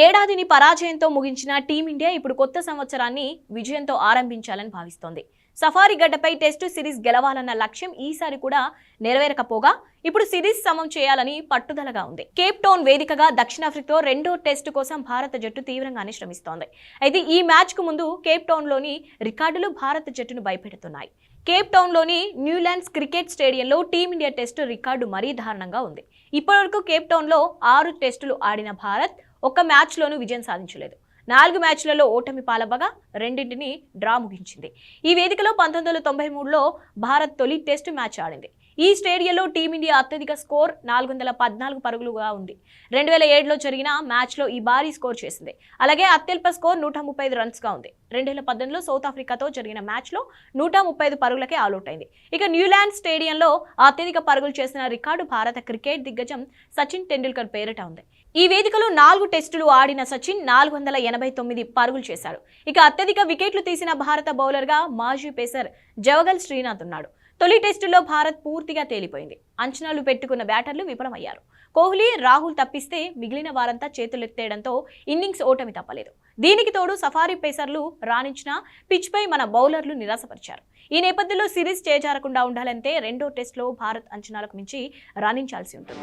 ఏడాదిని పరాజయంతో ముగించిన టీమిండియా ఇప్పుడు కొత్త సంవత్సరాన్ని విజయంతో ఆరంభించాలని భావిస్తోంది. సఫారీ గడ్డపై టెస్టు సిరీస్ గెలవాలన్న లక్ష్యం ఈసారి కూడా నెరవేరకపోగా ఇప్పుడు సిరీస్ సమం చేయాలని పట్టుదలగా ఉంది. కేప్ టౌన్ వేదికగా దక్షిణాఫ్రికాతో రెండో టెస్టు కోసం భారత జట్టు తీవ్రంగానే శ్రమిస్తోంది అయితే ఈ మ్యాచ్కు ముందు కేప్ టౌన్లోని రికార్డులు భారత జట్టును భయపెడుతున్నాయి. కేప్ టౌన్లోని న్యూలాండ్స్ క్రికెట్ స్టేడియంలో టీమిండియా టెస్టు రికార్డు మరీ దారుణంగా ఉంది. ఇప్పటివరకు కేప్ టౌన్లో ఆరు టెస్టులు ఆడిన భారత్ ఒక్క మ్యాచ్లోనూ విజయం సాధించలేదు. నాలుగు మ్యాచ్లలో ఓటమి పాలవ్వగా రెండింటిని డ్రా ముగించింది. ఈ వేదికలో పంతొమ్మిది వందల తొంభై మూడులో భారత్ తొలి టెస్టు మ్యాచ్ ఆడింది. ఈ స్టేడియంలో టీమిండియా అత్యధిక స్కోర్ నాలుగు వందల పద్నాలుగు పరుగులుగా ఉంది. రెండు వేల ఏడులో జరిగిన మ్యాచ్లో ఈ భారీ స్కోర్ చేసింది. అలాగే అత్యల్ప స్కోర్ నూట ముప్పై ఐదు రన్స్గా ఉంది. రెండు వేల పద్దెనిమిదిలో సౌత్ ఆఫ్రికాతో జరిగిన మ్యాచ్లో నూట ముప్పై ఐదు పరుగులకే ఆల్అౌట్ అయింది. ఇక న్యూలాండ్ స్టేడియంలో అత్యధిక పరుగులు చేసిన రికార్డు భారత క్రికెట్ దిగ్గజం సచిన్ టెండూల్కర్ పేరిట ఉంది. ఈ వేదికలో నాలుగు టెస్టులు ఆడిన సచిన్ నాలుగు వందల ఎనభై తొమ్మిది పరుగులు చేశాడు. ఇక అత్యధిక వికెట్లు తీసిన భారత బౌలర్గా మాజీ పేసర్ జవగల్ శ్రీనాథ్ ఉన్నాడు. తొలి టెస్టులో భారత్ పూర్తిగా తేలిపోయింది. అంచనాలు పెట్టుకున్న బ్యాటర్లు విఫలమయ్యారు. కోహ్లీ రాహుల్ తప్పిస్తే మిగిలిన వారంతా చేతులెత్తేయడంతో ఇన్నింగ్స్ ఓటమి తప్పలేదు. దీనికి తోడు సఫారీ పేసర్లు రాణించిన పిచ్పై మన బౌలర్లు నిరాశపరిచారు. ఈ నేపథ్యంలో సిరీస్ చేజారకుండా ఉండాలంటే రెండో టెస్ట్లో భారత్ అంచనాలకు మించి రాణించాల్సి ఉంటుంది.